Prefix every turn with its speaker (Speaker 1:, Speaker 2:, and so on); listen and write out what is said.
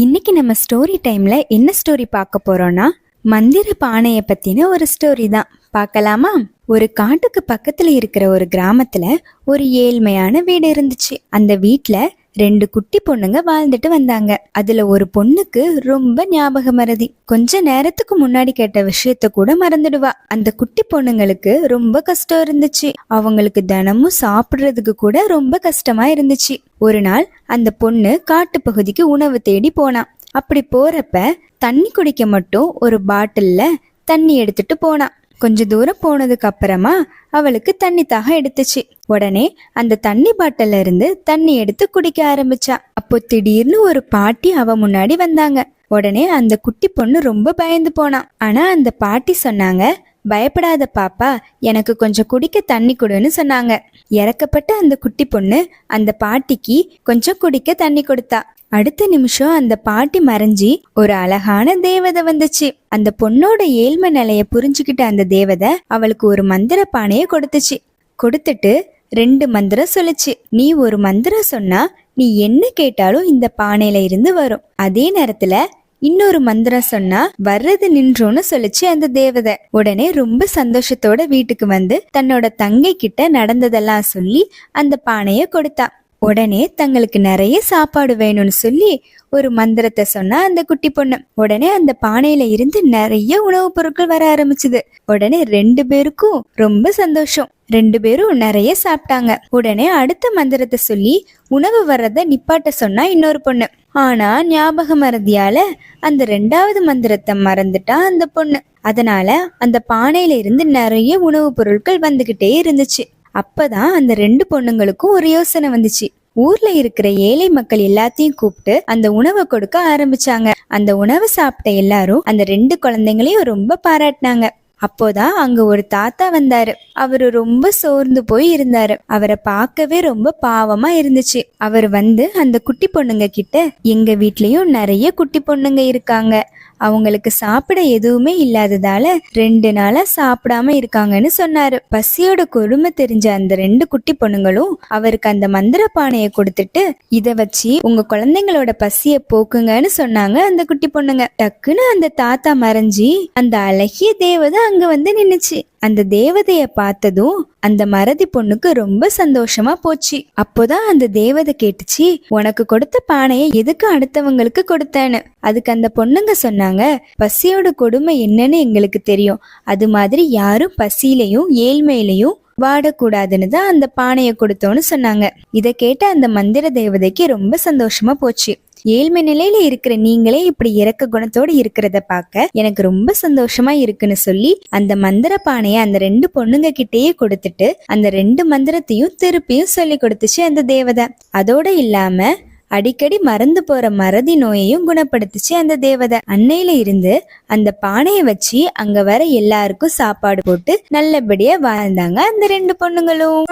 Speaker 1: நம்ம ஸ்டோரி டைம்ல என்ன ஸ்டோரி பார்க்க போறோம்னா மந்திர பானையை பத்தின ஒரு ஸ்டோரி தான். பார்க்கலாமா? ஒரு காட்டுக்கு பக்கத்துல இருக்கிற ஒரு கிராமத்துல ஒரு ஏழ்மையான வீடு இருந்துச்சு. அந்த வீட்டுல ரெண்டு குட்டி பொண்ணுங்க வாழ்ந்துட்டு வந்தாங்க. அதுல ஒரு பொண்ணுக்கு ரொம்ப ஞாபக மறதி கொஞ்ச நேரத்துக்கு முன்னாடி கேட்ட விஷயத்த கூட மறந்துடுவா. அந்த குட்டி பொண்ணுங்களுக்கு ரொம்ப கஷ்டம் இருந்துச்சு. அவங்களுக்கு தினமும் சாப்பிடுறதுக்கு கூட ரொம்ப கஷ்டமா இருந்துச்சு. ஒரு நாள் அந்த பொண்ணு காட்டு பகுதிக்கு உணவு தேடி போனான் அப்படி போறப்ப தண்ணி குடிக்க மட்டும் ஒரு பாட்டில்ல தண்ணி எடுத்துட்டு போனான் கொஞ்ச தூரம் போனதுக்கு அப்புறமா அவளுக்கு தண்ணி தாக எடுத்துச்சு. உடனே அந்த தண்ணி பாட்டில இருந்து தண்ணி எடுத்து குடிக்க ஆரம்பிச்சா. அப்போ திடீர்னு ஒரு பாட்டி அவ முன்னாடி வந்தாங்க. உடனே அந்த குட்டி பொண்ணு ரொம்ப பயந்து போனான் ஆனா அந்த பாட்டி சொன்னாங்க பயப்படாத பாப்பா எனக்கு கொஞ்சம் குடிக்க தண்ணி கொடுன்னு சொன்னாங்க. இறக்கப்பட்ட அந்த குட்டி பொண்ணு அந்த பாட்டிக்கு கொஞ்சம் குடிக்க தண்ணி கொடுத்தா. அடுத்த நிமிஷம் அந்த பாட்டி மறைஞ்சி ஒரு அழகான தேவதை வந்துச்சு. அந்த பொண்ணோட ஏழ்மை நிலைய புரிஞ்சுக்கிட்ட அந்த தேவதை அவளுக்கு ஒரு மந்திர பானைய கொடுத்துச்சு. கொடுத்துட்டு ரெண்டு மந்திரம் சொல்லுச்சு. நீ ஒரு மந்திரம் சொன்னா நீ என்ன கேட்டாலும் இந்த பானையில இருந்து வரும். அதே நேரத்துல இன்னொரு மந்திரம் சொன்னா வர்றது நின்றோன்னு சொல்லிச்சு அந்த தேவதை. உடனே ரொம்ப சந்தோஷத்தோட வீட்டுக்கு வந்து தன்னோட தங்கை கிட்ட நடந்ததெல்லாம் சொல்லி அந்த பானைய கொடுத்தா. உடனே தங்களுக்கு நிறைய சாப்பாடு வேணும்னு சொல்லி ஒரு மந்திரத்தை சொன்னா அந்த குட்டி பொண்ணு. உடனே அந்த பானையில இருந்து நிறைய உணவுப் பொருட்கள் வர ஆரம்பிச்சது. உடனே ரெண்டு பேருக்கும் ரொம்ப சந்தோஷம். ரெண்டு பேரும் நிறைய சாப்பிட்டாங்க. உடனே அடுத்த மந்திரத்தை சொல்லி உணவு வர்றத நிப்பாட்ட சொன்னா இன்னொரு பொண்ணு. ஆனா ஞாபக மறதியால அந்த ரெண்டாவது மந்திரத்தை மறந்துட்டா அந்த பொண்ணு. அதனால அந்த பானையில இருந்து நிறைய உணவுப் பொருட்கள் வந்துகிட்டே இருந்துச்சு. அப்பதான் அந்த ரெண்டு பொண்ணுங்களுக்கும் ஒரு யோசனை வந்துச்சு. ஊர்ல இருக்கிற ஏழை மக்கள் எல்லாத்தையும் கூப்பிட்டு அந்த உணவை கொடுக்க ஆரம்பிச்சாங்க. அந்த உணவை சாப்பிட்ட எல்லாரும் அந்த ரெண்டு குழந்தைங்களையும் ரொம்ப பாராட்டினாங்க. அப்போதான் அங்க ஒரு தாத்தா வந்தாரு. அவரு ரொம்ப சோர்ந்து போய் இருந்தாரு. அவரை பார்க்கவே ரொம்ப பாவமா இருந்துச்சு. அவர் வந்து அந்த குட்டி பொண்ணுங்க கிட்ட எங்க வீட்லயும் நிறைய குட்டி பொண்ணுங்க இருக்காங்க. அவங்களுக்கு சாப்பிட எதுவுமே இல்லாததால ரெண்டு நாளா சாப்பிடாம இருக்காங்கன்னு சொன்னாரு. பசியோட கொடுமை தெரிஞ்ச அந்த ரெண்டு குட்டி பொண்ணுங்களும் அவருக்கு அந்த மந்திர பானையை கொடுத்துட்டு இத வச்சு உங்க குழந்தைங்களோட பசிய போக்குங்கன்னு சொன்னாங்க அந்த குட்டி பொண்ணுங்க. டக்குன்னு அந்த தாத்தா மறைஞ்சி அந்த அழகிய தேவதை அங்க வந்து நின்னுச்சு. அந்த தேவதைய பார்த்ததும் அந்த மறதி பொண்ணுக்கு ரொம்ப சந்தோஷமா போச்சு. அப்போதான் அந்த தேவதை கேட்டுச்சு உனக்கு கொடுத்த பானையை எதுக்கு அடுத்தவங்களுக்கு கொடுத்தேன்னு? அதுக்கு அந்த பொண்ணுங்க சொன்னாங்க பசியோட கொடுமை என்னன்னு எங்களுக்கு தெரியும். அது மாதிரி யாரும் பசியிலையும் ஏழ்மையிலையும் வாடக்கூடாதுன்னு தான் அந்த பானையை கொடுத்தோன்னு சொன்னாங்க. இதை கேட்ட அந்த மந்திர தேவதைக்கு ரொம்ப சந்தோஷமா போச்சு. ஏழ்மை நிலையில இருக்கிற நீங்களே இப்படி இறக்க குணத்தோட இருக்கிறத பார்க்க எனக்கு ரொம்ப சந்தோஷமா இருக்குன்னு சொல்லி அந்த மந்திர பானையை அந்த ரெண்டு பொண்ணுங்க கிட்டேயே கொடுத்துட்டு அந்த ரெண்டு மந்திரத்தையும் திருப்பியும் சொல்லி கொடுத்துச்சு அந்த தேவதை. அதோட இல்லாம அடிக்கடி மறந்து போற மறதி நோயையும் குணப்படுத்துச்சு அந்த தேவதை. அன்னையில இருந்து அந்த பானையை வச்சு அங்க வர எல்லாருக்கும் சாப்பாடு போட்டு நல்லபடியா வாழ்ந்தாங்க அந்த ரெண்டு பொண்ணுங்களும்.